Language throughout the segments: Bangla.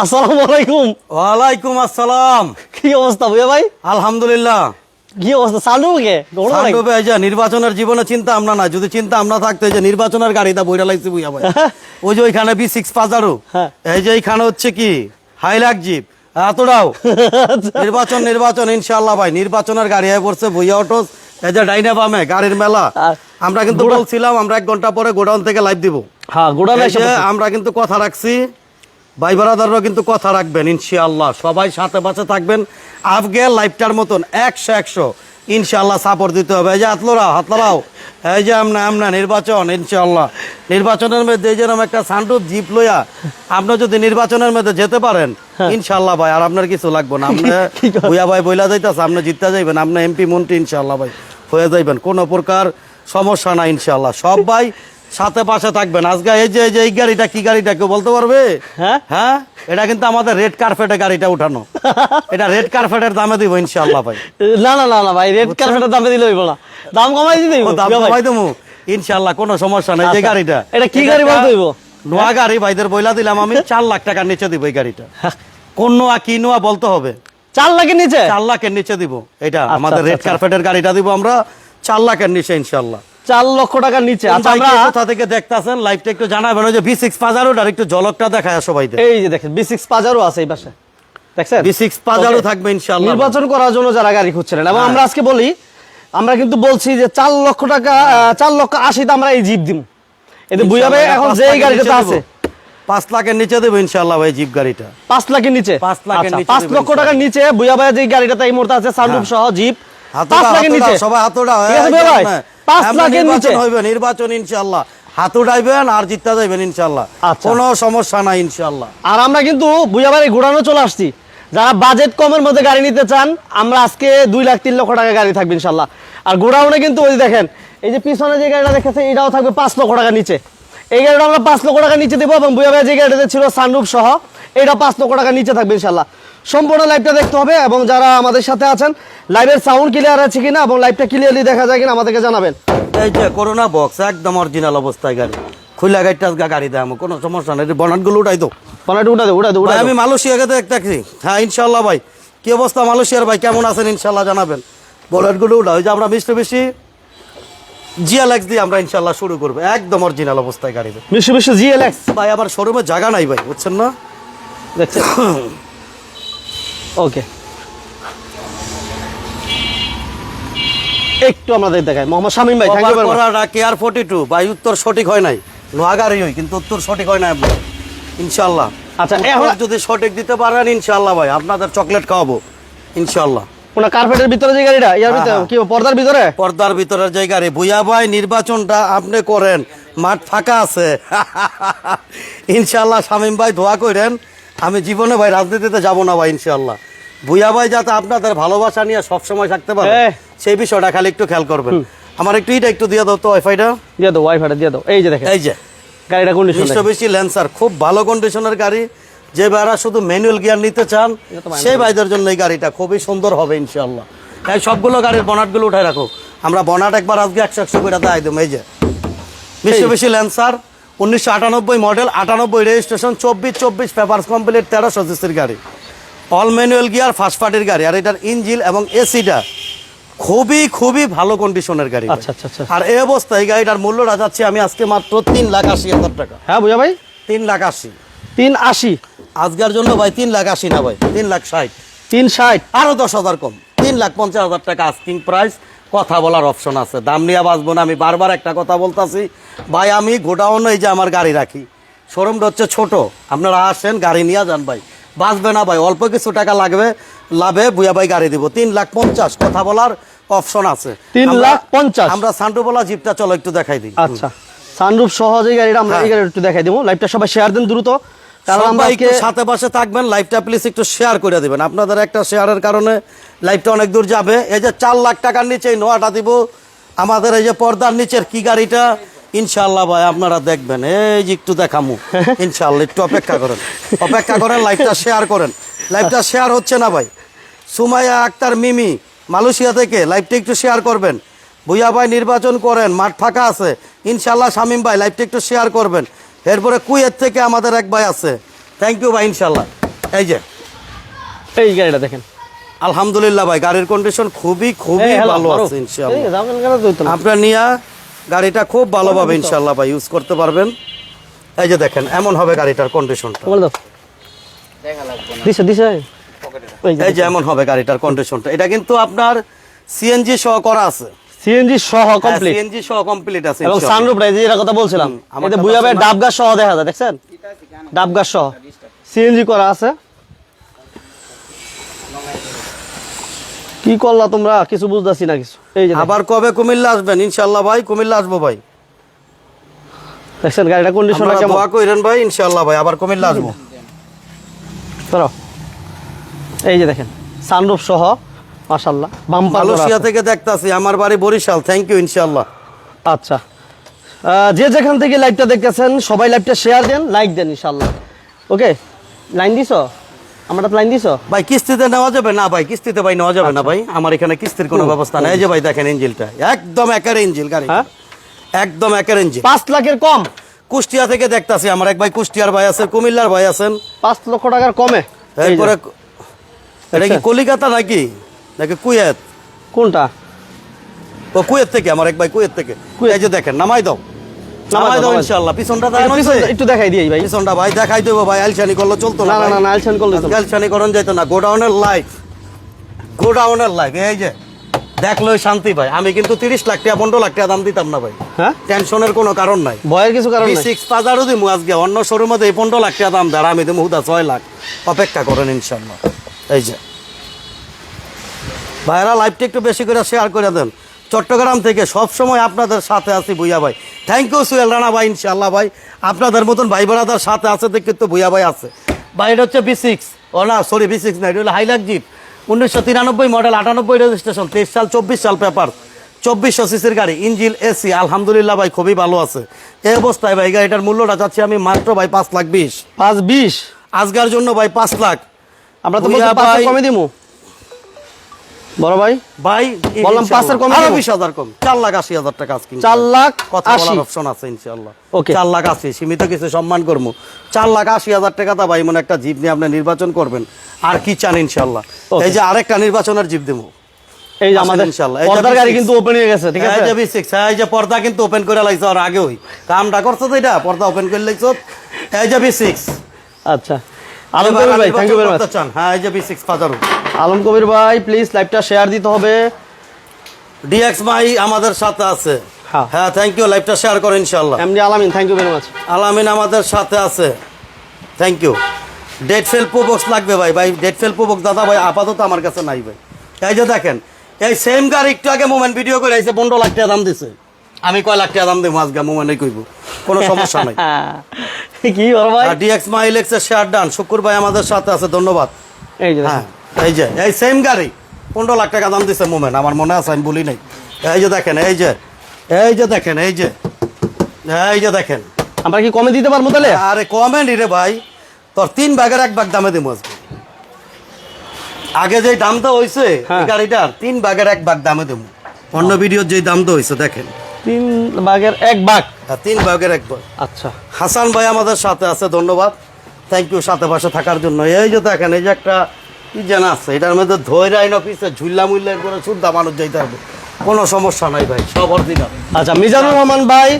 আসসালামু আলাইকুম। ওয়ালাইকুম আসসালাম। কি অবস্থা বুঝে ভাই? আলহামদুলিল্লাহ। কি অবস্থা? চালু কে গরম লাগে? সান্ডবে এই যে নির্বাচনের জীবনে চিন্তা আমরা না যদি চিন্তা আমরা থাকতো এই যে নির্বাচনের গাড়িটা বইটা লাগছে বুঝা ভাই। ওই যে ওইখানে বি সিক্স পাজারো। হ্যাঁ। এই যে এইখানে হচ্ছে কি? Hilux jeep. এতটাও। নির্বাচন নির্বাচন ইনশাল্লাহ ভাই। নির্বাচনের গাড়ি হয়ে পড়ছে ভুইয়া অটোস। এই যে ডাইনা বামে গাড়ির মেলা। আমরা কিন্তু বলছিলাম আমরা এক ঘণ্টা পরে গোডাউন থেকে লাইভ দিব। হ্যাঁ আমরা কিন্তু কথা রাখছি। ভাই বারাদাররাও কিন্তু কথা রাখবেন ইনশাআল্লাহ। সবাই সাথে পাশে থাকবেন আফগে লাইফটার মতন একশো একশো। ইনশাআল্লাহ সাপোর্ট দিতে হবে। এই যে হাতলোরা হাতলারাও এই যে আমরা আমরা নির্বাচন ইনশাআল্লাহ। নির্বাচনের মধ্যে এই যেরকম একটা সান্টুপ জিপ লইয়া আপনি যদি নির্বাচনের মধ্যে যেতে পারেন ইনশাআল্লাহ ভাই আর আপনার কিছু লাগবে না। আপনি ভুয়া ভাই বইলা যাইতেছে আপনি জিততে যাইবেন আপনি এমপি মন্ত্রী ইনশাআল্লাহ ভাই। হয়ে যাইবেন। কোনো প্রকার সমস্যা না ইনশাআল্লাহ। সব ভাই সাথে পাশে থাকবেন। আজকে এই যে এই যে এই গাড়িটা কি গাড়িটা কেউ বলতে পারবে? হ্যাঁ? হ্যাঁ? এটা কিন্তু আমাদের রেড কার্পেটে গাড়িটা উঠানো। এটা রেড কার্পেটের দামে দিব ইনশাআল্লাহ ভাই। না না না না ভাই রেড কার্পেটের দামে দিলে হইব না। দাম কমাই হইব ও দাম কমাই দেবো। ইনশাআল্লাহ কোনো সমস্যা নাই। যে আচ্ছা। গাড়িটা এটা কি গাড়ি বলতে হইব? নোয়া গাড়ি ভাইদের বইলা দিলাম আমি। চার লাখ টাকার নিচে দিব এই গাড়িটা। কোন নোয়া কি নোয়া বলতে হবে? চার লাখের নিচে? চার লাখের নিচে দিব। এটা আচ্ছা, আমাদের রেড আচ্ছা। কার্পেটের গাড়িটা দিব আমরা। চার লাখের নিচে ইনশাআল্লাহ। চার লক্ষ টাকার নিচে। আচ্ছা কোথা থেকে দেখতাছেন? লাইভটা একটু জানাবেন। ওই যে ভি সিক্স পাজারোটার একটু ঝলকটা দেখায় সবাই এই যে দেখেন বি সিক্স পাজারও আছে এই পাশে। দেখছেন? ভি সিক্স পাজারো থাকবে ইনশাআল্লাহ। নির্বাচন করার জন্য যারা গাড়ি খুঁজছিলেন। এবং হ্যাঁ। আমরা আজকে বলি আমরা কিন্তু বলছি যে চার লক্ষ টাকা চার লক্ষ আশিতে আমরা এই জিপ দিব এতে বুঝাবে এখন যে গাড়িটা আছে। পাঁচ লাখের নিচে দেবো ইনশাআল্লাহ ভাই জিপ গাড়িটা। পাঁচ লাখের নিচে? পাঁচ লাখের আচ্ছা, নিচে পাঁচ লক্ষ টাকার নিচে বুঝা ভাই যে গাড়িটাতে এই মুহূর্তে আছে সানরুফ সহ জিপ পাঁচ লাখের নিচে। সবাই হাতুড়া ঠিক আছে এই ভাই? যে পাঁচ লাখের নিচে। হইবে নির্বাচন ইনশাআল্লাহ। হাত উঠাইবেন আর জিততে যাইবেন ইনশাআল্লাহ। আচ্ছা। কোনো সমস্যা নাই ইনশাআল্লাহ। আর আমরা কিন্তু বুঝা ঘোরানো চলে আসছি। যারা বাজেট কমের মধ্যে গাড়ি নিতে চান আমরা আজকে দুই লাখ তিন লক্ষ টাকা গাড়ি থাকবে ইনশাল্লাহ আর গোডাউনে কিন্তু ওই দেখেন এই যে পিছনে যে গাড়িটা দেখেছে এটাও থাকবে পাঁচ লক্ষ টাকা নিচে। এই গাড়িটা আমরা পাঁচ লক্ষ টাকা নিচে দেবো এবং যে গাড়িটা ছিল সানরুফ সহ এটা পাঁচ লক্ষ টাকা নিচে থাকবে ইনশাল্লাহ সম্পূর্ণ লাইভটা দেখতে হবে এবং যারা আমাদের সাথে আছেন লাইভের সাউন্ড ক্লিয়ার আছে কিনা এবং লাইভটা ক্লিয়ারলি দেখা যায় কিনা আমাদেরকে জানাবেন। এই যে করোনা বক্স একদম অরিজিনাল অবস্থায় গাড়ি। খুলা গাড়িটা গাড়ি দেয় আমার কোনো সমস্যা নেই। বনাটগুলো উঠাই তো পনেরো উঠা দে উঠা দে উঠা ভাই দে আমি মালয়েশিয়াকে দেখতেছি হ্যাঁ ইনশাল্লাহ ভাই। কি অবস্থা মালয়েশিয়ার ভাই? কেমন আছেন? ইনশাল্লাহ জানাবেন। বলেটগুলো উঠা ওই যে আমরা মিষ্টি বেশি জিয়ালেক্স দিয়ে আমরা ইনশাল্লাহ শুরু করব। একদম অরিজিনাল অবস্থায় গাড়ি মিষ্টি বিশ্ব জিএলএক্স ভাই আবার শোরুমে জায়গা নাই ভাই বুঝছেন না? দেখছেন? ওকে একটু আমাদের দেখায়। মোহাম্মদ শামীম ভাই thank you very much care forty two ভাই উত্তর সঠিক হয় নাই। হই কিন্তু উত্তর সঠিক হয় নাই আপনার। ইনশাল্লাহ আচ্ছা, এখন- যদি সঠিক দিতে পারেন ইনশাল্লাহ ভাই আপনাদের চকলেট খাওয়াবো। ইনশাল্লাহ কোন কার্পেটের ভিতরে যে গাড়িটা? ইয়ার ভিতরে? হ্যাঁ, কি পর্দার ভিতরে? পর্দার ভিতরের যে গাড়ি। ভুয়া ভাই নির্বাচনটা আপনি করেন। মাঠ ফাঁকা আছে। ইনশাল্লাহ শামীম ভাই দোয়া করেন। আমি জীবনে ভাই রাজনীতিতে যাব না ভাই ইনশাল্লাহ ভুয়া ভাই যাতে আপনাদের ভালোবাসা নিয়ে সবসময় থাকতে পারে। সেই বিষয়টা খালি একটু খেয়াল করবেন। আমার একটু এটা একটু দিয়ে দাও তো ওয়াইফাইটা। দিয়ে দাও ওয়াইফাইটা দিয়ে দাও। এই যে দেখেন এই যে। গাড়িটা কন্ডিশন মিষ্টবেশি ল্যান্সার খুব ভালো কন্ডিশনের গাড়ি। যে ভাইরা শুধু ম্যানুয়াল গিয়ার নিতে চান সেই ভাইদের জন্য এই গাড়িটা খুবই সুন্দর হবে ইনশাল্লাহ তাই সবগুলো গাড়ির বনাটগুলো উঠাই রাখো। আমরা বনাট একবার আজকে একশো একশো করে দেয় একদম এই যে। মিষ্টবেশি ল্যান্সার উনিশশো আটানব্বই মডেল আটানব্বই রেজিস্ট্রেশন চব্বিশ চব্বিশ পেপার্স কমপ্লিট তেরোশো সিসির গাড়ি। অল ম্যানুয়াল গিয়ার ফার্স্ট পার্টির গাড়ি। আর এটার ইঞ্জিল এবং এসিটা খুবই খুবই ভালো কন্ডিশনের গাড়ি। আচ্ছা, আচ্ছা, আচ্ছা। আর এই অবস্থায় এই গাড়িটার মূল্যটা যাচ্ছে আমি আজকে মাত্র তিন লাখ আশি হাজার টাকা। হ্যাঁ বুঝা ভাই? তিন লাখ আশি। তিন আশি? আজকের জন্য ভাই তিন লাখ আশি না ভাই তিন লাখ ষাট। তিন ষাট? আরও দশ হাজার কম। তিন লাখ পঞ্চাশ হাজার টাকা আস্কিং প্রাইস কথা বলার অপশন আছে। দাম নিয়ে বাঁচবো না আমি বারবার একটা কথা বলতাছি। ভাই আমি গোডাউন এই যে আমার গাড়ি রাখি শোরুমটা হচ্ছে ছোট। আপনারা আসেন গাড়ি নিয়ে যান ভাই। বাঁচবে না ভাই অল্প কিছু টাকা লাগবে লাভে বুয়া ভাই গাড়ি দিব। তিন লাখ পঞ্চাশ কথা বলার অপশন আছে। তিন লাখ পঞ্চাশ। আমরা সান্টুবলা জিপটা চলো একটু দেখাই দিই। আচ্ছা। সানরুফ সহ যে গাড়িটা আমরা এই গাড়িটা একটু দেখাই দেবো। লাইভটা সবাই শেয়ার দেন দ্রুত। কারণ আমরা সাথে পাশে থাকবেন লাইভটা প্লিজ একটু শেয়ার করে দিবেন। আপনাদের একটা শেয়ারের কারণে লাইভটা অনেক দূর যাবে। এই যে চার লাখ টাকার নিচে এই নোয়াটা দিব। আমাদের এই যে পর্দার নিচের কি গাড়িটা? ইনশাল্লাহ ভাই আপনারা দেখবেন। এই যে একটু দেখামু। ইনশাল্লাহ একটু অপেক্ষা করেন। অপেক্ষা করেন লাইভটা শেয়ার করেন। লাইভটা শেয়ার হচ্ছে না ভাই। সুমাইয়া আক্তার মিমি মালয়েশিয়া থেকে লাইভটা একটু শেয়ার করবেন। ভুইয়া ভাই নির্বাচন করেন মাঠ ফাঁকা আছে। ইনশাল্লাহ শামিম ভাই লাইভটা একটু শেয়ার করবেন। এরপরে কুয়েত থেকে আমাদের এক ভাই আছে। থ্যাংক ইউ ভাই ইনশাল্লাহ এই যে। এই গাড়িটা দেখেন। আলহামদুলিল্লাহ ভাই গাড়ির কন্ডিশন খুবই খুবই ভালো আছে না। আপনার নিয়া গাড়িটা খুব ভালোভাবে ইনশাল্লাহ ভাই ইউজ করতে পারবেন। এই যে দেখেন এমন হবে গাড়িটার কন্ডিশনটা বল দাও। দিছে দিছে। এই এই যে এমন হবে গাড়িটার কন্ডিশনটা এটা কিন্তু আপনার সিএনজি সহ করা আছে। সিএনজি সহ কমপ্লিট সিএনজি সহ কমপ্লিট আছে এবং। সানরুফ রাইজ যেটা কথা বলছিলাম এতে কথা বুঝাবে আছে না? ডাব গাছ সহ দেখা যায় দেখছেন? ডাব গাছ সহ। সিএনজি করা আছে। কি করলা তোমরা? কিছু বুঝতেছি না কিছু। এই যে আবার কবে কুমিল্লা আসবেন? ইনশাআল্লাহ ভাই কুমিল্লা আসব ভাই। দেখছেন গাড়িটা কন্ডিশনটা আপনারা কেমন? দোয়া কইরেন ভাই ইনশাআল্লাহ ভাই আবার কুমিল্লা আসব। ধরো। এই যে দেখেন সানরুফ সহ মাশাল্লাহ মালয়েশিয়া থেকে দেখতাছি আমার বাড়ি বরিশাল থ্যাংক ইউ ইনশাআল্লাহ। আচ্ছা। যে যেখান থেকে লাইভটা দেখতেছেন সবাই লাইভটা শেয়ার দেন লাইক দেন ইনশাল্লাহ ওকে লাইন দিছো? আমরা লাইন দিছো? ভাই কিস্তিতে নেওয়া যাবে? না ভাই কিস্তিতে ভাই নেওয়া যাবে না ভাই। আমার এখানে কিস্তির কোনো ব্যবস্থা নেই। যে ভাই দেখেন ইঞ্জিলটা। একদম একের ইঞ্জিল গাড়ি। হ্যাঁ? একদম একের ইঞ্জিল। পাঁচ লাখের কম? কুষ্টিয়া থেকে দেখতাছি আমার এক ভাই কুষ্টিয়ার ভাই আছেন কুমিল্লার ভাই আছেন। পাঁচ লক্ষ টাকার কমে। এরপরে এটা কি কলিকাতা নাকি? নাকি কুয়েত। কোনটা? ও কুয়েত থেকে আমার এক ভাই কুয়েত থেকে। এই যে দেখেন নামাই দাও। নামাই দাও, ইনশাআল্লাহ। পিছনটা একটু দেখাই দিই ভাই। পিছনটা ভাই দেখাই দেবো ভাই। করলে চলতো না না না না না আলছেন করলে তো আলসানি করন যেত না। গোডাউনের লাইফ গোডাউনের লাইফ এই যে দেখলোই শান্তি ভাই। আমি কিন্তু তিরিশ লাখ টাকা পনেরো লাখ টাকা দাম দিতাম না ভাই। হ্যাঁ? টেনশনের কোনো কারণ নাই। ভয়ের কিছু কারণ সিক্স পাজারও দিমু আজকে। অন্য শোরুমে এই পনেরো লাখ টাকা দাম দেয় আমি দিমু হুদা ছয় লাখ। অপেক্ষা করেন ইনশাল্লাহ এই যে। ভাইরা লাইভটা একটু বেশি করে শেয়ার করে দেন। চট্টগ্রাম থেকে সব সময় আপনাদের সাথে আছি ভুইয়া ভাই। থ্যাংক ইউ সুয়েল রানা ভাই ইনশাল্লাহ ভাই। আপনাদের মতন ভাই বোনাদার সাথে আছে দেখে তো ভুইয়া ভাই আছে। ভাই এটা হচ্ছে বি সিক্স ও না সরি বি সিক্স না এটা হলো হাইলাক জিপ উনিশশো তিরানব্বই মডেল আটানব্বই রেজিস্ট্রেশন তেইশ সাল চব্বিশ সাল পেপার চব্বিশশো সিসির গাড়ি ইঞ্জিল এসি আলহামদুলিল্লাহ ভাই খুবই ভালো আছে। এই অবস্থায় ভাই গাড়িটার মূল্যটা চাচ্ছি আমি মাত্র ভাই পাঁচ লাখ বিশ। পাঁচ বিশ? আজকের জন্য ভাই পাঁচ লাখ। আমরা তো কমে দিমু। বড় ভাই? ভাই বললাম পাঁচের কমে আরও বিশ হাজার কম। চার লাখ আশি হাজার টাকা আজকে চার লাখ কথা বলার অপশন আছে ইনশাল্লাহ. চার লাখ আশি সীমিত কিছু সম্মান করব। চার লাখ আশি হাজার টাকা তা ভাই মনে একটা জিপ নিয়ে আপনি নির্বাচন করবেন। আর কি চান ইনশাল্লাহ? এই যে আরেকটা নির্বাচনের জিপ দেবো। এই যে আমাদের ইনশাল্লাহ। এই পর্দার গাড়ি কিন্তু ওপেন হয়ে গেছে ঠিক আছে? এই যে বি সিক্স এই যে পর্দা কিন্তু ওপেন করে লাইছো আর আগে ওই কামটা করছ তো এটা? পর্দা ওপেন করে লাইছো। এই যে বি সিক্স আচ্ছা। আলম কবির ভাই থ্যাংক ইউ ভেরি মাচ হ্যাঁ এই যে B six Pajero Alam Kabir ভাই প্লিজ লাইভটা শেয়ার দিতে হবে। ডিএক্স মাই আমাদের সাথে আছে। হ্যাঁ। হ্যাঁ থ্যাংক ইউ লাইভটা শেয়ার করো ইনশাল্লাহ MD Alamin thank you very much Alamin আমাদের সাথে আছে। থ্যাংক ইউ ডেট ফেল প্রবক্স লাগবে ভাই ভাই ডেট ফেল প্রবক্স দাদা ভাই আপাতত আমার কাছে নাই ভাই। এই যে দেখেন এই সেম গাড়ি একটু আগে মোমেন্ট ভিডিও করে আইছে পনেরো লাখ টাকা দাম দিছে। আমি কয় লাখ টাকা দাম দেবো আজকে মোমেন্টে কইব। কোনো সমস্যা নাই। কি ভাই? ডিএক্স মাইলেক্সের শেয়ার ডান শুকুর ভাই আমাদের সাথে আছে ধন্যবাদ। এই যে হ্যাঁ এই যে এই সেম গাড়ি। পনেরো লাখ টাকা দাম দিছে মোমেন্ট আমার মনে আছে আমি বলি নাই। এই যে দেখেন এই যে এই যে দেখেন এই যে এই যে দেখেন। আমরা কি কমে দিতে পারব তাহলে? আরে কমেন্ট রে ভাই। তোর তিন ভাগের এক ভাগ দামে দিব আজকে। আগে যে দামটা হইছে হ্যাঁ। এই গাড়িটার তিন ভাগের এক ভাগ দামে দেবো। অন্য ভিডিওর যে দামটা হইছে দেখেন। তিন বাঘের এক বাঘ? আর তিন ভাগের এক ভাগ আচ্ছা। হাসান ভাই আমাদের সাথে আছে ধন্যবাদ। থ্যাংক ইউ সাথে পাশে থাকার জন্য। এই যে দেখেন এই যে একটা কি জানা আছে এটার মধ্যে ধৈর্য আইন অফিসে ঝুল্লা মুল্লা করে শুদ্ধা মানুষ যাইতে হবে। কোনো সমস্যা নাই ভাই সব অরিজিনাল আচ্ছা মিজানুর রহমান ভাই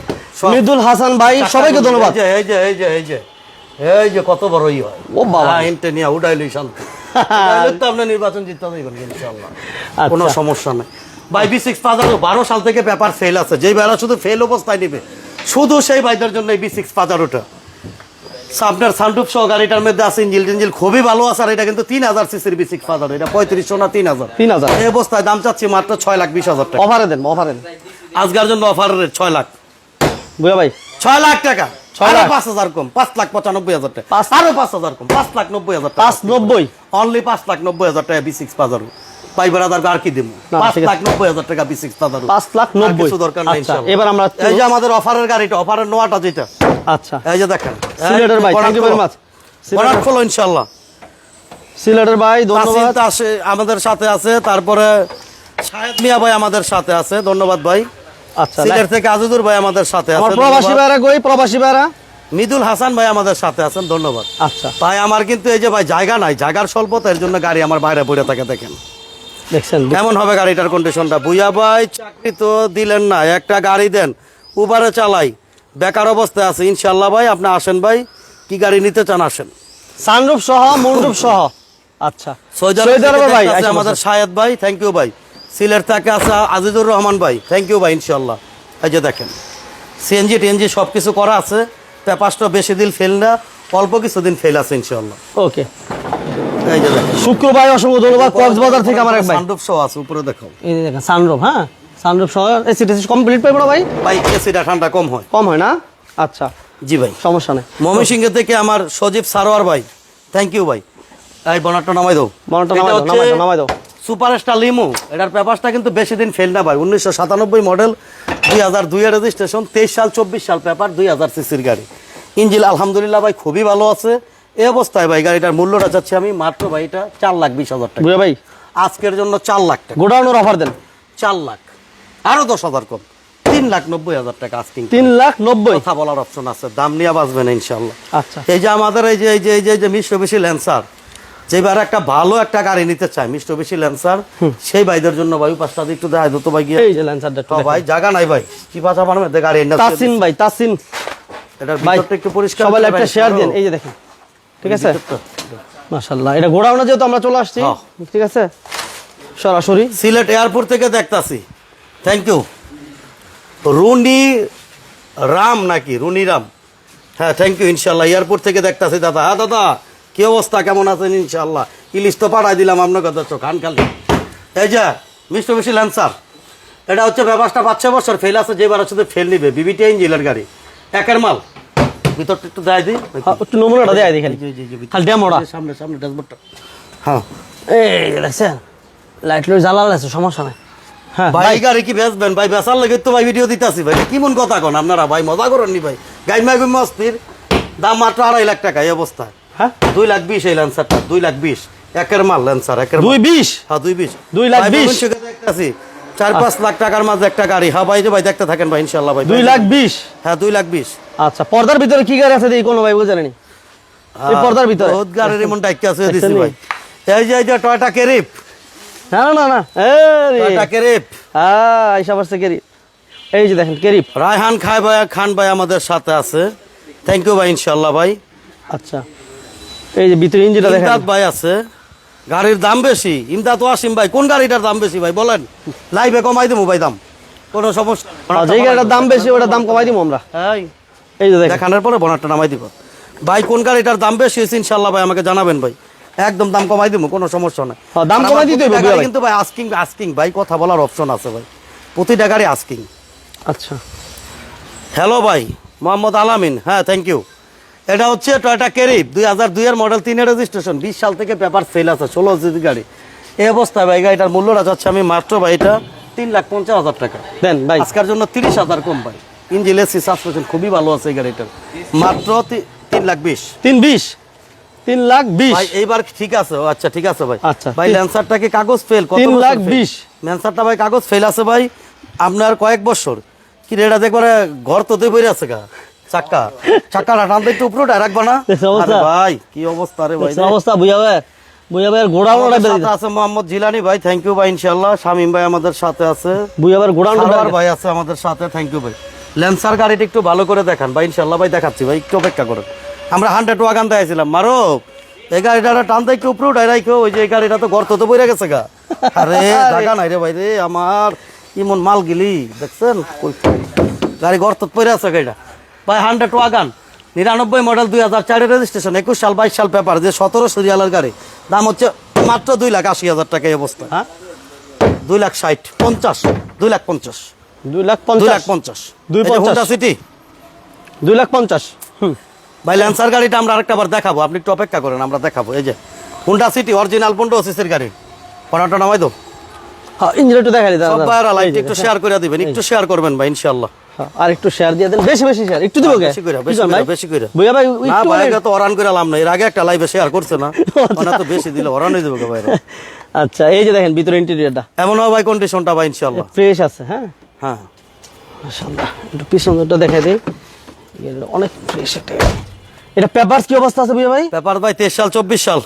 মৃদুল হাসান ভাই সবাইকে ধন্যবাদ। এই যে এই যে এই যে এই যে কত বড় ই হয়। ও বাবা। হ্যাঁ, ইন্টে নিয়ে উঠাইলই শান্তি। আপনি নির্বাচন জিততে হবে ইনশাআল্লাহ। কোনো আচ্ছা। সমস্যা নাই। বি সিক্স পাজারো বারো সাল থেকে পেপার ফেল আছে। যেই বেড়া শুধু ফেল অবস্থায় নিবে শুধু সেই ভাইদের জন্য এই বি সিক্স পাজারোটা আপনার সানরুফ সহ গাড়িটার মধ্যে আছে ইঞ্জিল টিঞ্জিল খুবই ভালো আছে আর এটা কিন্তু তিন হাজার সিসির বি সিক্স পাজারো এটা পঁয়ত্রিশশো না তিন হাজার। 3000 এই অবস্থায় দাম চাচ্ছি মাত্র ছয় লাখ বিশ হাজার টাকা। অফারে দেন অফারে দেন। আজকার জন্য অফার রেট ছয় লাখ। বুঝা ভাই ছয় লাখ টাকা। ছয় লাখ। পাঁচ হাজার কম পাঁচ লাখ পঁচানব্বই হাজার টাকা। আরও পাঁচ হাজার কম পাঁচ লাখ নব্বই হাজার টাকা। পাঁচ নব্বই। অনলি পাঁচ লাখ নব্বই হাজার টাকা বি সিক্স পাজারু আদার আর কি দিব না, পাঁচ লাখ নব্বই হাজার টাকা বি সিক্স পাজারু পাঁচ লাখ নব্বই। কিছু দরকার নাই আচ্ছা ইনশাআল্লাহ। এবার আমরা এই যে আমাদের অফারের গাড়িটা অফারের নোয়াটা যেটা। আচ্ছা। এই যে দেখেন সিলেটের ভাই থ্যাংক ইউ ভেরি মাচ বরাট খোলো ইনশাল্লাহ সিলেটের ভাই ধন্যবাদ। আমাদের সাথে আছে। তারপরে শাহেদ মিয়া ভাই আমাদের সাথে আছে ধন্যবাদ ভাই। আচ্ছা সিলেট থেকে আজিজুর ভাই আমাদের সাথে আছে প্রবাসী। ভাইরা কই? প্রবাসী ভাইরা? মিদুল হাসান ভাই আমাদের সাথে আছেন ধন্যবাদ। আচ্ছা। ভাই আমার কিন্তু এই যে ভাই জায়গা নাই জায়গার স্বল্পতা এর জন্য গাড়ি আমার বাইরে পড়ে থাকে দেখেন। দেখছেন কেমন হবে গাড়িটার কন্ডিশনটা বুইয়া ভাই চাকরি তো দিলেন না একটা গাড়ি দেন উবারে চালাই। বেকার অবস্থায় আছে ইনশাল্লাহ ভাই আপনি আসেন ভাই কি গাড়ি নিতে চান আসেন। সানরূপ সহ মনরূপ সহ। আচ্ছা। ভাই আমাদের বসেন। ভাই থ্যাংক ইউ ভাই। সিলেট থেকে আছে আজিজুর রহমান ভাই থ্যাংক ইউ ভাই ইনশাল্লাহ এই যে দেখেন সিএনজি টিএনজি সব কিছু করা আছে বেশি দিন ফেল না অল্প কিছুদিন ফেল আছে ইনশাল্লাহ ওকে শুক্রবার অসংখ্য ধন্যবাদ কক্সবাজার থেকে আমার এক ভাই। সানরূপ শো আছে উপরে দেখো। এই যে দেখেন সানরূপ হ্যাঁ? সানরূপ সহ এসি টেসি কমপ্লিট পাইবো না ভাই? ভাই এসিটা ঠান্ডা কম হয়। কম হয় না? আচ্ছা। জি ভাই। সমস্যা নেই। ময়মনসিংহ থেকে আমার সজীব সারোয়ার ভাই। থ্যাংক ইউ ভাই। এই বনারটা নামাই দাও। বনারটা নামাই দাও, নামাই দাও, নামাই দাও। Super star limo. এটার পেপারসটা কিন্তু বেশি দিন ফেল না ভাই। উনিশশো সাতানব্বই মডেল দুই হাজার দুইয়ের রেজিস্ট্রেশন তেইশ সাল চব্বিশ সাল পেপার দুই হাজার সিসির গাড়ি। ইঞ্জিল আলহামদুলিল্লাহ ভাই খুবই ভালো আছে। এই অবস্থায় ভাই গাড়িটার মূল্যটা চাচ্ছি আমি মাত্র ভাই এটা চার লাখ বিশ হাজার টাকা। ভাই? আজকের জন্য চার লাখ টাকা। গোডাউনের অফার দেন। চার লাখ। আরও দশ হাজার কম। তিন লাখ নব্বই হাজার টাকা আস্কিং তিন লাখ নব্বই? কথা বলার অপশন আছে। দাম নিয়ে বাঁচবেন ইনশাল্লাহ আচ্ছা। এই যে আমাদের এই যে এই যে এই যে মিষ্ট বেশি ল্যান্সার যেবার একটা ভালো একটা গাড়ি নিতে চায় মিষ্ট বেশি ল্যান্সার সেই ভাইদের জন্য ভাই পাঁচটা একটু দেখাই দতো ভাই গিয়ে। এই যে ল্যান্সারটা তো ভাই জায়গা নাই ভাই। কি পাচা বানাবে গাড়ি তাসিন ভাই তাসিন। ভিতরটা একটু পরিষ্কার সবাই একটা শেয়ার। দিন। এই যে দেখেন। ঠিক আছে। মাশাল্লাহ এটা গোডাউনে যেহেতু আমরা চলে আসছি হ্যাঁ। ঠিক আছে? সরাসরি। সিলেট এয়ারপোর্ট থেকে দেখতাছি। থ্যাংক ইউ রুনি রাম নাকি? রুনি রাম। হ্যাঁ থ্যাংক ইউ ইনশাল্লাহ এয়ারপোর্ট থেকে দেখতাছি দাদা। হ্যাঁ দাদা কি অবস্থা? কেমন আছেন? ইনশাল্লাহ ইলিশ তো পাঠাই দিলাম আপনার কথা চোখ খান খালি এই যে মিস্টার বেশি ল্যান্সার এটা হচ্ছে ব্যবস্থা পাঁচ ছয় বছর ফেল আছে যে বার শুধু ফেল নিবে। বিবিটি ইঞ্জিনের গাড়ি। একের মাল। ভিতরটা একটু দেয় দিই। হ্যাঁ, একটু নমুনাটা দেয় খালি। ডেমোটা সামনে সামনে ড্যাশবোর্ডটা হ্যাঁ। এই দেখছেন লাইট লই জ্বালা লাগছে সমস্যা নাই। হ্যাঁ ভাই গাড়ি কি বেচবেন? ভাই বেচার লাগে তো ভাই ভিডিও দিতেছি ভাই। কি মন কথা কোন আপনারা ভাই? মজা করেন নি ভাই? গাই মাই গুম মস্তির। দাম মাত্র আড়াই লাখ টাকা এই অবস্থায়। হ্যাঁ? দুই লাখ বিশ এই ল্যান্সারটা দুই লাখ বিশ। একের মাল ল্যান্সার একের দুই বিশ? হ্যাঁ দুই বিশ। দুই লাখ বিশ? দেখতাছি, চার পাঁচ লাখ টাকার মাঝে একটা গাড়ি। হ্যাঁ ভাই যে ভাই দেখতে থাকেন ভাই ইনশাল্লাহ ভাই দুই লাখ বিশ? হ্যাঁ দুই লাখ বিশ। আচ্ছা পর্দার ভিতরে কি গাড়ি আছে দেখি কোনো ভাই বুঝে নেই এই পর্দার ভিতরে। বহুত গাড়ির এমন ডাইকা আছে দিছি ভাই। এই যে এই যে টয়টা কেরিপ না না না এই টয়টা কেরিপ হ্যাঁ আইসা পারছে কেরি এই যে দেখেন কেরিপ রায়হান খাই ভাই খান ভাই আমাদের সাথে আছে। থ্যাংক ইউ ভাই ইনশাল্লাহ ভাই। আচ্ছা। এই যে ভিতরে ইঞ্জিনটা দেখেন। ইমদাদ ভাই আছে। গাড়ির দাম বেশি। ইমদাদ ওয়াসিম ভাই কোন গাড়িটার দাম বেশি ভাই বলেন। লাইভে কমাই দেবো ভাই দাম। কোনো সমস্যা যেই গাড়িটার দাম বেশি ওটার দাম কমাই দিব আমরা। এই, এই যে দেখানোর পরে বনারটা নামাই দিব। ভাই কোন গাড়িটার দাম বেশি হয়েছে ইনশাল্লাহ ভাই আমাকে জানাবেন ভাই। একদম দাম কমাই দিব কোনো সমস্যা নাই। হ্যাঁ, দাম কমাই দিতে ভাই। কিন্তু ভাই আস্কিং আস্কিং ভাই কথা বলার অপশন আছে ভাই। প্রতিটা গাড়ি আস্কিং আচ্ছা। হ্যালো ভাই মোহাম্মদ আলামিন হ্যাঁ থ্যাংক ইউ এটা হচ্ছে টয়টা ক্যারিব দুই হাজার দুইয়ের মডেল তিনের রেজিস্ট্রেশন বিশ সাল থেকে পেপার সেল আছে ষোলো জিবি গাড়ি। এই অবস্থায় ভাই গাড়িটার মূল্যটা যাচ্ছে আমি মাত্র ভাই এটা তিন লাখ পঞ্চাশ হাজার টাকা। দেন ভাই। আজকের জন্য তিরিশ হাজার কম ভাই। ইঞ্জিন এসি সাসপেনশন খুবই ভালো আছে এই গাড়িটার। মাত্র তিন লাখ বিশ। তিন বিশ? তিন লাখ বিশ? ভাই এইবার ঠিক আছে আচ্ছা ঠিক আছে ভাই। আচ্ছা, ভাই কাগজ ফেল কত লাখ? বিশ। ল্যান্সারটা ভাই কাগজ ফেল আছে ভাই আপনার কয়েক বছর। কি রে, এটা দেখবার ঘর তো বই আছে গা। চাক্কা। চাক্কাটা টানতে একটু উপরে রাখবা না? ভাই কি অবস্থা রে ভাই অবস্থা বুঝা ভাই। বুঝা ভাইয়ের আমাদের সাথে আছে মোহাম্মদ জিলানি ভাই থ্যাংক ইউ ভাই ইনশাআল্লাহ। শামিম ভাই আমাদের সাথে আছে। বুঝা ভাইয়ের গোডাউন ভাই আছে আমাদের সাথে থ্যাংক ইউ ভাই। ল্যান্সার গাড়িটা একটু ভালো করে দেখান। ভাই ইনশাল্লাহ ভাই দেখাচ্ছি ভাই একটু অপেক্ষা করেন। আমরা হান্ড্রেড ওয়াগান দেখাইছিলাম মারো এই গাড়িটা টানতে একটু উপরে উঠাই রাখো ওই যে এই গাড়িটা তো গর্ত তো বইরা গেছে গা। আরে জায়গা নাই রে ভাই রে আমার ইমন মাল গিলি দেখছেন? গাড়ি গর্ত পড়ে আছে গাড়িটা। ভাই হান্ড্রেড ওয়াগান নিরানব্বই মডেল দুই হাজার চারের রেজিস্ট্রেশন একুশ সাল বাইশ সাল পেপার যে সতেরো সিরিয়ালের গাড়ি। দাম হচ্ছে মাত্র দুই লাখ আশি হাজার টাকা এই অবস্থা হ্যাঁ? দুই লাখ ষাট পঞ্চাশ দুই লাখ পঞ্চাশ। দুই লাখ লাখ পঞ্চাশ। দুই পঞ্চাশ। সিটি দুই লাখ পঞ্চাশ। হুম। ভাই ল্যান্সার গাড়িটা আমরা আরেকটা বার দেখাবো। আপনি একটু অপেক্ষা করেন আমরা দেখাবো। এই যে হোন্ডা সিটি অরিজিনাল পনেরো সিসির গাড়ি। পনেরোটা নামাই দো হ্যাঁ ইঞ্জিন একটু দেখাই দিই সব দাদা ভাইয়েরা লাইট একটু শেয়ার করে দিবেন একটু শেয়ার করবেন ভাই ইনশাল্লাহ হ্যাঁ, আর একটু শেয়ার দিয়ে দেন। বেশি বেশি শেয়ার একটু দিব বেশি করে বেশি করে বেশি করে। বুঝা ভাই না ভাই তো অরান করে এর আগে একটা লাইভে শেয়ার করছে না। ওনা তো বেশি দিলে অরান হয়ে যাবে ভাই আচ্ছা এই যে দেখেন ভিতরে ইন্টেরিয়রটা এমন হবে ভাই কন্ডিশনটা ভাই ইনশাল্লাহ ফ্রেশ আছে হ্যাঁ? হ্যাঁ। মাশাআল্লাহ একটু পিছনটা দেখাই দিই। অনেক ফ্রেশ একটা এটা পেপার কি অবস্থা আছে ভাই? ব্যাপার ভাই তেইশ সাল চব্বিশ সাল।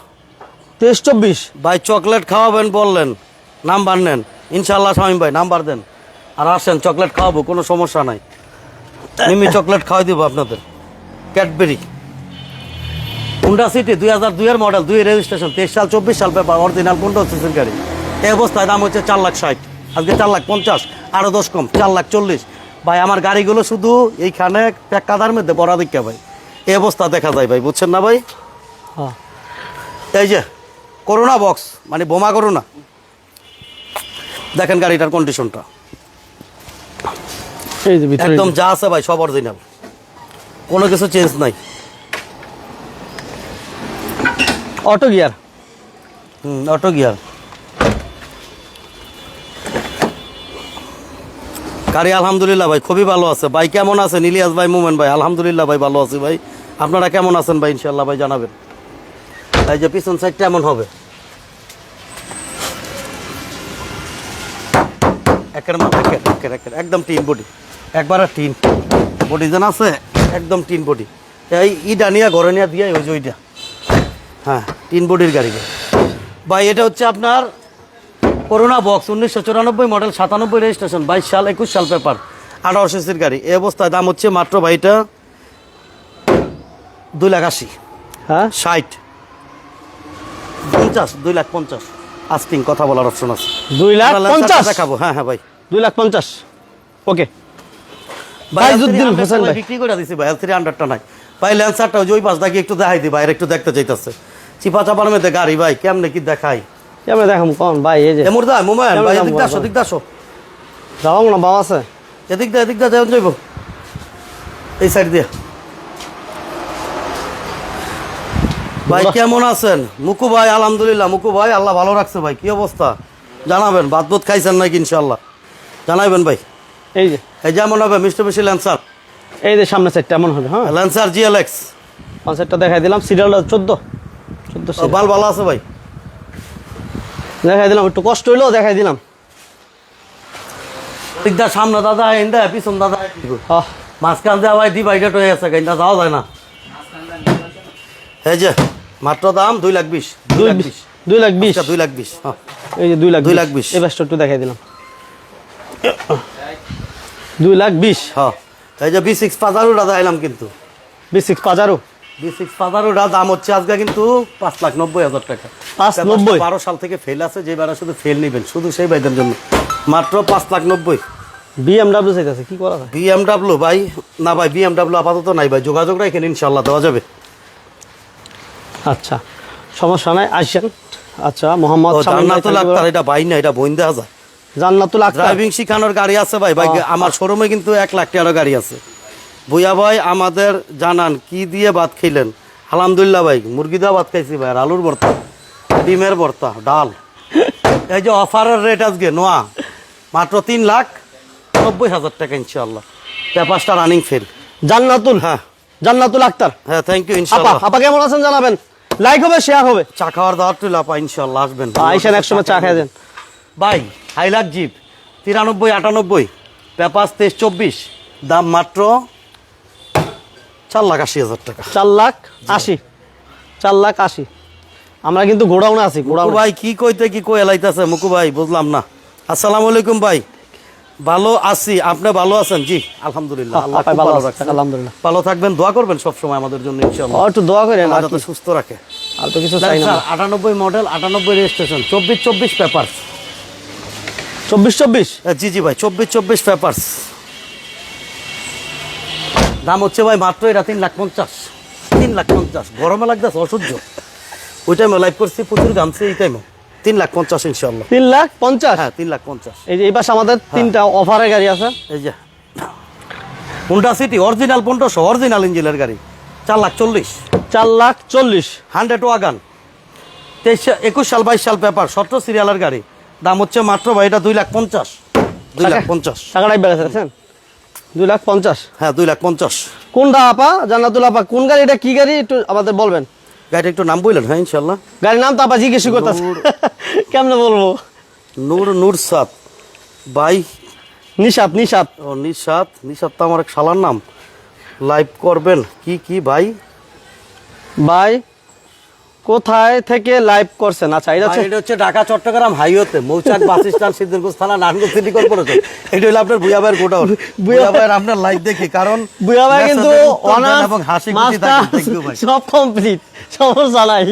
তেইশ চব্বিশ? ভাই চকলেট খাওয়াবেন বললেন। নাম্বার নেন। ইনশাল্লাহ স্বামী ভাই নাম্বার দেন। আর আসেন চকলেট খাওয়াবো কোনো সমস্যা নাই। মিমি চকলেট খাওয়াই দিব আপনাদের। ক্যাডবেরি হুন্ডা সিটি দুই হাজার দুইয়ের মডেল দুই রেজিস্ট্রেশন তেইশ সাল চব্বিশ সাল পেপার অরিজিনাল পনেরো সিসির গাড়ি। এই অবস্থায় দাম হচ্ছে চার লাখ ষাট। আজকে চার লাখ পঞ্চাশ আরও দশ কম চার লাখ চল্লিশ। ভাই আমার গাড়িগুলো শুধু এইখানে কাদার মধ্যে বড়া দিকে ভাই। এই অবস্থা দেখা যায় ভাই বুঝছেন না ভাই? হ্যাঁ। এই যে করোনা বক্স মানে বোমা করোনা। দেখেন গাড়িটার কন্ডিশনটা একদম যা। আছে ভাই সব অরিজিনাল কোনো কিছু চেঞ্জ নাই। Auto gear? হুম অটো গিয়ার। গাড়ি আলহামদুলিল্লাহ ভাই, খুবই ভালো আছে। ভাই, কেমন আছেন? ইলিয়াস ভাই, মোমেন ভাই, আলহামদুলিল্লাহ ভাই, ভালো আছি ভাই। আপনারা কেমন আছেন ভাই? ইনশাল্লাহ ভাই, জানাবেন। এই যে পিছন সাইডটা এমন হবে? একের একের একের একের। একদম টিন বডি। একবার আর টিন। বডি যেন আছে, একদম টিন বডি। এই ইটা নিয়ে, ঘরে নিয়ে দিয়ে ওই যে ওইটা হ্যাঁ টিন বডির গাড়ি। ভাই, এটা হচ্ছে আপনার করোনা বক্স উনিশশো চুরানব্বই মডেল সাতানব্বই রেজিস্ট্রেশন বাইশ সাল একুশ সাল পেপার আঠারো সিসির গাড়ি। এই অবস্থায় দাম হচ্ছে মাত্র ভাইটা দুই লাখ আশি। হ্যাঁ? ষাট। পঞ্চাশ দুই লাখ পঞ্চাশ। আস্কিং কথা বলার অপশন আছে। দুই লাখ পঞ্চাশ? দেখাবো। হ্যাঁ হ্যাঁ ভাই। দুই লাখ পঞ্চাশ। ওকে। ভাই ফাইজউদ্দিন হোসেন ভাই। বিক্রি করে দিছি ভাই? থ্রি হান্ড্রেডটা নাই। ভাই ল্যান্সারটা ওই পাশ দেখি একটু দেখাই দি বাইরে একটু দেখতে চাইতেছে। চিপা চাপার মধ্যে গাড়ি ভাই কেমনে কি দেখাই? আমি দেখাম কন ভাই এই যে এমর দা মোবাইল ভাই এদিক দাসো। এদিক দাসো। যাও না বাবা আছে। এদিক দা এদিক দা যাও যাইব। এই সাইড দিয়ে। ভাই কেমন আছেন? মুকু ভাই আলহামদুলিল্লাহ মুকু ভাই আল্লাহ ভালো রাখছে ভাই কি অবস্থা? জানাবেন ভাত বুত খাইছেন নাকি ইনশাল্লাহ জানাবেন ভাই। এই যে। এই যেমন হবে মিষ্টি মিষ্টি ল্যান্সার। এই যে সামনে সেটটা এমন হবে হ্যাঁ? ল্যান্সার জিএলএক্স কনসেপ্টটা দেখাই দিলাম? সিরিয়াল চোদ্দ। চোদ্দ বাল ভালো আছে ভাই। দেখাই দিলাম একটু কষ্ট হইলেও দেখাই দিলাম। সামনে দাদা এন্ডা পিছন দাদা মাঝখান দিয়ে ভাই ডিভাইডেড হয়ে গেছে কিন্তু যাওয়া যায় না। এই যে মাত্র দাম দুই লাখ বিশ দুই লাখ বিশ। দুই লাখ বিশ। দুই লাখ বিশ। এই যে দুই লাখ দুই লাখ বিশ। এই বাসটা একটু দেখাই দিলাম। দুই লাখ বিশ। হ্যাঁ এই যে বি সিক্স পাজারোটা দেখাইলাম কিন্তু। বিশ সিক্স পাজারো বি পাজারোটা দাম হচ্ছে আজকে কিন্তু পাঁচ লাখ নব্বই হাজার টাকা। পাঁচ নব্বই? বারো সাল থেকে ফেল আছে যে বারা শুধু ফেল নেবেন শুধু সেই ভাইদের জন্য। মাত্র পাঁচ লাখ নব্বই। বিএমডাব্লিউ চাইতেছে কি করা যায়? বিএমডাব্লিউ ভাই না ভাই বিএমডাব্লিউ আপাতত নাই ভাই যোগাযোগ রাখেন ইনশাল্লাহ দেওয়া যাবে। আচ্ছা সমস্যা নাই আসেন। আচ্ছা মোহাম্মদ জান্নাতুল। আক্তার এটা ভাই না এটা বইন দেওয়া যায়। জান্নাতুল আক্তার। ড্রাইভিং শিখানোর গাড়ি আছে ভাই ভাই আমার শোরুমে কিন্তু এক লাখ টাকারও গাড়ি আছে। ভুয়া ভাই আমাদের জানান কি দিয়ে ভাত খেলেন আলহামদুলিল্লাহ ভাই মুরগি দিয়ে ভাত খাইছি ভাই আলুর ভর্তা ডিমের ভর্তা ডাল। এই যে অফারের রেট আজকে নোয়া মাত্র তিন লাখ নব্বই হাজার টাকা ইনশাল্লাহ পেপারসটা রানিং ফেল জান্নাতুল। হ্যাঁ। জান্নাতুল আক্তার। হ্যাঁ থ্যাংক ইউ ইনশাল্লাহ আপা কেমন আছেন জানাবেন? লাইক হবে শেয়ার হবে। চা খাওয়ার দাওয়ার তুই লাপা ইনশাল্লাহ আসবেন। আইসেন একসময় চা খেয়ে দেন। ভাই হাইলাক জিপ তিরানব্বই আটানব্বই পেপাস তেইশ চব্বিশ দাম মাত্র চার লাখ আশি হাজার টাকা। চার লাখ আশি। চার লাখ আশি। আমরা কিন্তু গোডাউনে আছি গোডাউনে। ভাই কি কইতে কি কই এলাইতেছে? মুকু ভাই বুঝলাম না। আসসালামু আলাইকুম ভাই। ভালো আছি। আপনি ভালো আছেন? জি আলহামদুলিল্লাহ। আল্লাহ ভালো ভালো রাখছেন। আলহামদুলিল্লাহ। ভালো থাকবেন দোয়া করবেন সব সময় আমাদের জন্য ইনশাআল্লাহ। একটু দোয়া করেন আর যাতে সুস্থ রাখে আর তো কিছু চাই না। স্যার আটানব্বই মডেল আটানব্বই রেজিস্ট্রেশন চব্বিশ চব্বিশ পেপার চব্বিশ চব্বিশ? জি জি ভাই চব্বিশ চব্বিশ পেপারস দাম হচ্ছে ভাই মাত্র এটা তিন লাখ পঞ্চাশ। তিন লাখ পঞ্চাশ। গরমে লাগতেছে অসহ্য। ওই টাইমে লাইভ করছি প্রচুর গামছে এই টাইমে তিন লাখ পঞ্চাশ ইনশাল্লাহ তিন লাখ পঞ্চাশ? হ্যাঁ তিন লাখ পঞ্চাশ। এই যে এই পাশে আমাদের তিনটা অফারের গাড়ি আছে। এই যে। হুন্ডা সিটি অরিজিনাল পনেরোশো অরিজিনাল ইঞ্জিনের গাড়ি। চার লাখ চল্লিশ। চার লাখ চল্লিশ। Hundred wagon. তেইশ একুশ সাল বাইশ সাল পেপার সতেরো সিরিয়ালের গাড়ি। দাম হচ্ছে মাত্র ভাই এটা দুই লাখ পঞ্চাশ। দুই লাখ পঞ্চাশ। টাকাটাই বেড়েছেন দুই লাখ পঞ্চাশ। হ্যাঁ দুই লাখ পঞ্চাশ। কোনটা আপা? জান্নাতুল আপা কোন গাড়ি? এটা কি গাড়ি? একটু আমাদের বলবেন। গাড়িটা একটু নাম বললেন হ্যাঁ ইনশাল্লাহ গাড়ির নাম তো আপা জিজ্ঞেস করতেছে। কেমনে বলব? নূর নূর সাত বাই। নিশাত নিশাত। ও নিশাত। নিশাত তো আমার এক শালার নাম। লাইভ করবেন। কি কি ভাই ভাই কোথায় থেকে লাইভ করছেন? আচ্ছা এটা হচ্ছে এটা হচ্ছে ঢাকা চট্টগ্রাম হাইওয়েতে মৌচাক বাস স্ট্যান্ড সিদ্দিরগঞ্জ থানা নারায়ণগঞ্জ সিটি কর্পোরেশন এটা হলো আপনার বুয়া ভাইয়ের গোডাউন বুয়া ভাইয়ের আপনার লাইভ দেখি কারণ বুয়া ভাই কিন্তু অনার্স এবং হাসি খুশি ভাই। সব কমপ্লিট সমস্যা নাই।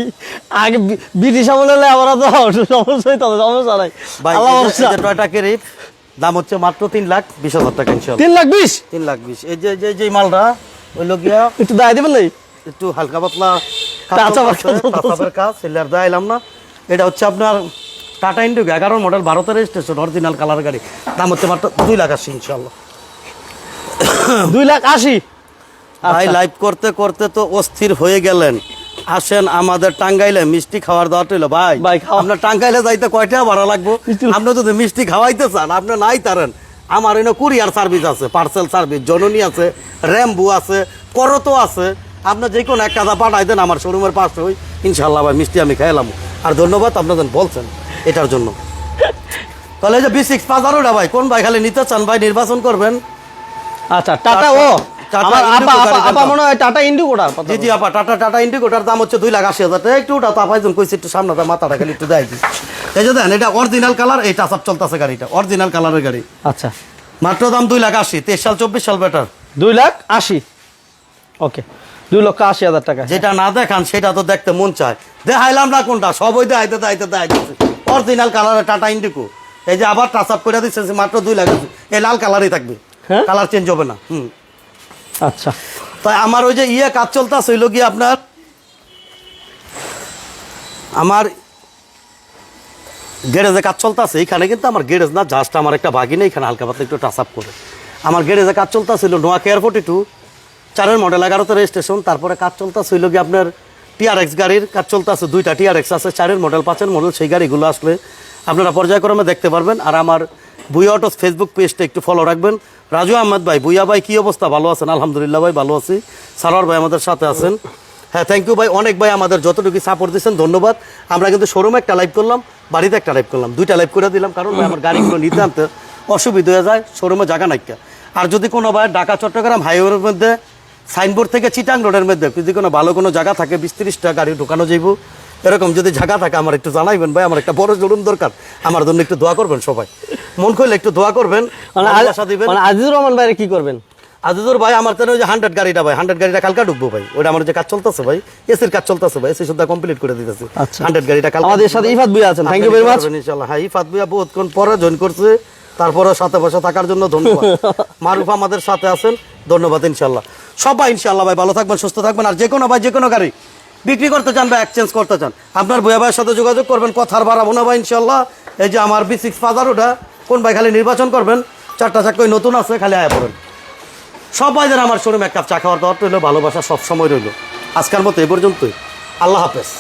আগে ব্রিটিশ আমলে আবার তো সমস্যা হইতো না, সমস্যা নাই। ভাই যে টয়টা কেরিপ দাম হচ্ছে মাত্র তিন লাখ বিশ হাজার টাকা ইনশাল্লাহ তিন লাখ বিশ? তিন লাখ বিশ। এই যে যে যে মালটা ওই গিয়া একটু দায় দিবেন একটু হালকা পাতলা কাজ। টাচাবার কাজ না। এটা হচ্ছে আপনার টাটা ইন্ডিগো এগারো মডেল রেজিস্ট্রেশন অরিজিনাল কালার গাড়ি। দাম হচ্ছে মাত্র দুই লাখ আশি ইনশাল্লাহ দুই লাখ আশি? ভাই আচ্ছা। লাইভ করতে করতে তো অস্থির হয়ে গেলেন। আসেন আমাদের টাঙ্গাইলে মিষ্টি খাওয়ার দাওয়াত হইল ভাই। ভাই, আপনার টাঙ্গাইলে যাইতে কয়টা ভাড়া লাগবো? আপনি যদি মিষ্টি খাওয়াইতে চান আপনি নাই তারেন। আমার এনে কুরিয়ার সার্ভিস আছে পার্সেল সার্ভিস জননী আছে র্যাম্বু আছে করতো আছে। আপনি যে কোনো একটা দা পাঠাই দেন আমার শোরুমের পাশে ওই ইনশাল্লাহ ভাই মিষ্টি আমি খাইলাম আর ধন্যবাদ আপনাদের বলছেন এটার জন্য। তাহলে যে বি সিক্স পাঁচ আরোটা ভাই কোন ভাই খালি নিতে চান ভাই নির্বাচন করবেন? আচ্ছা টাটা ও। দাম। হচ্ছে দুই লাখ আশি হাজার। টাকা একটু ওটা তাপাইজন কইছে একটু সামনে তার মাথাটা খালি একটু দেয় এই যে দেন এটা অরিজিনাল কালার এই চলতেছে গাড়িটা অরিজিনাল কালারের গাড়ি। আচ্ছা। মাত্র দাম দুই লাখ আশি তেইশ সাল চব্বিশ সাল বেটার দুই লাখ আশি। ওকে দুই লক্ষ আশি হাজার টাকা। যেটা না দেখান সেটা তো দেখতে মন চায়। দেখাইলাম না কোনটা সবই দেখাইতে দেখাইতে দেখাইতেছে অরিজিনাল কালারের টাটা ইন্ডিগো এই যে আবার টাচ আপ করে দিচ্ছে মাত্র দুই লাখ আছে। এই লাল কালারই থাকবে। হ্যাঁ? কালার চেঞ্জ হবে না হুম। আচ্ছা। তাই আমার ওই যে ইয়ে কাজ চলতেছে হইল কি আপনার আমার গ্যারেজে কাজ চলতেছে এখানে কিন্তু আমার গ্যারেজ না জাস্ট আমার একটা ভাগিনে এখানে হালকা পাতলা একটু টাচ আপ করে। আমার গ্যারেজে কাজ চলতেছিল নোয়া কেয়ার ফোর্টি টু চারের মডেল এগারোতে রেজিস্ট্রেশন তারপরে কাজ চলতেছিল কি আপনার টিআরএক্স গাড়ির, কাজ চলতেছে দুইটা টিআরএক্স আছে, চারের মডেল পাঁচের মডেল সেই গাড়িগুলো আসলে আপনারা পর্যায়ক্রমে দেখতে পারবেন। আর আমার বুয়া অটোস ফেসবুক পেজটা একটু ফলো রাখবেন। রাজু আহমেদ ভাই, বুইয়া ভাই, কী অবস্থা? ভালো আছেন? আলহামদুলিল্লাহ ভাই, ভালো আছি। সালোয়ার ভাই আমাদের সাথে আছেন। হ্যাঁ থ্যাংক ইউ ভাই। অনেক ভাই আমাদের যতটুকু সাপোর্ট দিচ্ছেন ধন্যবাদ। আমরা কিন্তু শোরুমে একটা লাইভ করলাম, বাড়িতে একটা লাইভ করলাম। দুইটা লাইভ করে দিলাম, কারণ আমার গাড়িগুলো নিতে আনতে অসুবিধা হয়ে যায় শোরুমে জায়গা নাইকা আর যদি কোনো ভাই ঢাকা চট্টগ্রাম হাইওয়ের মধ্যে সাইনবোর্ড থেকে চিটাং রোডের মধ্যে যদি কোনো ভালো কোনো জায়গা থাকে বিশ তিরিশটা গাড়ি ঢোকানো যাইব। এরকম যদি জায়গা থাকে আমার একটু জানাইবেন ভাই আমার একটা বড় শোরুম দরকার। আমার জন্য একটু দোয়া করবেন সবাই। মন খুলে একটু দোয়া করবেন মানে ভালোবাসা দিবেন। মানে আজিজুর রহমান ভাইরে কি করবেন? আজিজুর ভাই আমার তো ওই যে হান্ড্রেড গাড়িটা ভাই হান্ড্রেড গাড়িটা কালকা ঢুকবো ভাই। ওটা আমার যে কাজ চলতেছে ভাই এসির কাজ চলতেছে ভাই এসি সুদ্ধা কমপ্লিট করে দিতেছে। আচ্ছা। হান্ড্রেড গাড়িটা কালকা আমাদের সাথে ইফাত ভাই আছেন। থ্যাংক ইউ ভেরি মাচ ইনশাল্লাহ হ্যাঁ ইফাত ভাইয়া বহুতক্ষণ পরে জয়েন করছে। তারপরে সাথে বসে থাকার জন্য ধন্যবাদ। মারুফ আমাদের সাথে আছেন ধন্যবাদ ইনশাল্লাহ সবাই ইনশাল্লাহ ভাই ভালো থাকবেন সুস্থ থাকবেন আর যে কোনো ভাই যে কোনো গাড়ি বিক্রি করতে চান বা এক্সচেঞ্জ করতে চান আপনার বইয়া ভাইয়ের সাথে যোগাযোগ করবেন কথার বাড়াবো না ভাই ইনশাল্লাহ এই যে আমার বি সিক্স ফাদার ওটা কোন ভাই খালি নির্বাচন করবেন চারটা চাকরি নতুন আছে খালি আয়া পড়েন। সবাই যেন আমার শোরুম এক কাপ চা খাওয়ার দাওয়ার রইল ভালোবাসা সবসময় রইল। আজকের মতো এ পর্যন্তই। আল্লাহ হাফেজ।